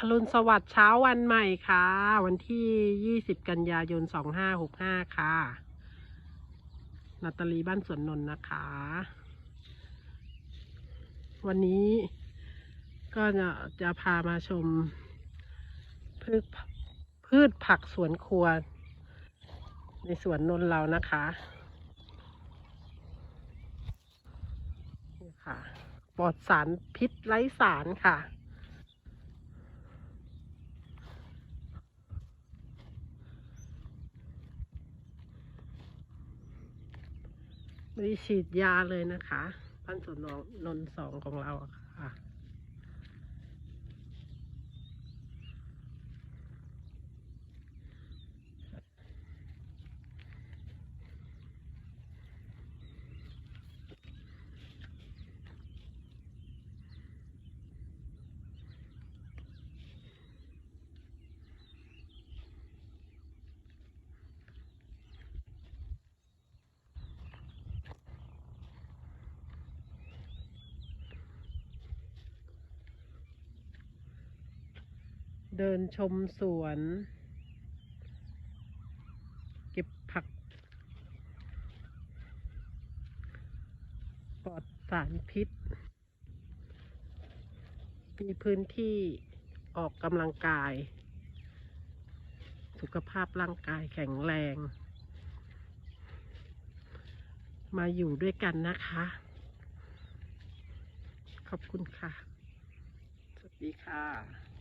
อรุณสวัสดิ์เช้าวันใหม่ค่ะ วันที่ 20 กันยายน 2565 ค่ะ นาตาลีบ้านสวนนนท์นะคะ วันนี้ก็จะจะพามาชม พืชพืชผักสวนครัว ในสวนนนท์เรานะคะนี่ค่ะ ปลอดสารพิษไร้สารค่ะ ไม่ได้ฉีดยาเลยนะคะ พันสวนนนนนสองของเราค่ะ เดินชมสวน เก็บผัก ปลอดสารพิษ มีพื้นที่ออกกำลังกาย สุขภาพร่างกายแข็งแรง มาอยู่ด้วยกันนะคะ ขอบคุณค่ะ สวัสดีค่ะ